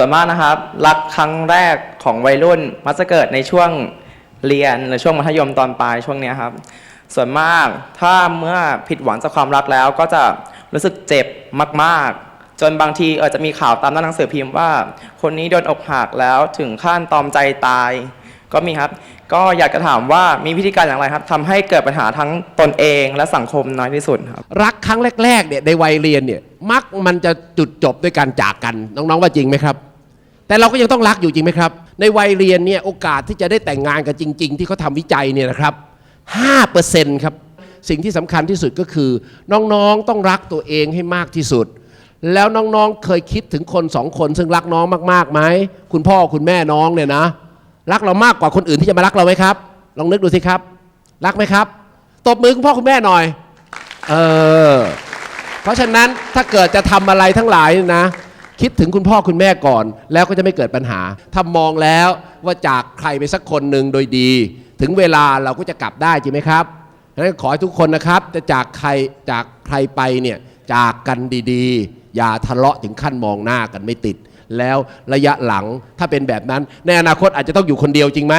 ส่วนมากนะครับ รักครั้งแรกของวัยรุ่นมักจะเกิดในช่วงเรียนหรือช่วงมัธยมตอนปลายช่วงนี้ครับ ส่วนมากถ้าเมื่อผิดหวังจากความรักแล้วก็จะรู้สึกเจ็บมากๆ จนบางทีอาจจะมีข่าวตามหน้าหนังสือพิมพ์ว่า คนนี้โดนอกหักแล้วถึงขั้นตอมใจตาย ก็มีครับ ก็อยากจะถามว่ามีวิธีการอย่างไรครับทำให้เกิดปัญหาทั้งตนเองและสังคมน้อยที่สุดครับ รักครั้งแรกๆเนี่ยในวัยเรียนเนี่ยมักมันจะจุดจบด้วยการจากกันน้องๆว่าจริงไหมครับ แต่เราก็ยังต้องรักอยู่จริงไหมครับ ในวัยเรียนเนี่ยโอกาสที่จะได้แต่งงานกันจริง ๆ ที่เขาทำวิจัยเนี่ยนะครับ5%ครับ สิ่งที่สำคัญที่สุดก็คือ น้องๆต้องรักตัวเองให้มากที่สุด แล้วน้องๆเคยคิดถึงคนสองคนซึ่งรักน้องมากๆไหมคุณพ่อคุณแม่น้องเนี่ยนะ รักเรามากกว่าคนอื่นที่จะมารักเราไหมครับ ลองนึกดูสิครับ รักไหมครับตบมือคุณพ่อคุณแม่หน่อยเออเพราะฉะนั้นถ้าเกิดจะทำอะไรทั้งหลายนะ คิดถึงคุณพ่อคุณแม่ก่อน แล้วก็จะไม่เกิดปัญหา ถ้ามองแล้วว่าจากใครไปสักคนหนึ่งโดยดี ถึงเวลาเราก็จะกลับได้จริงไหมครับดังนั้นขอให้ทุกคนนะครับจะจากใครจากใครไปเนี่ยจากกันดีๆ อย่าทะเลาะถึงขั้นมองหน้ากันไม่ติด แล้วระยะหลังถ้าเป็นแบบนั้น ในอนาคตอาจจะต้องอยู่คนเดียวจริงไหม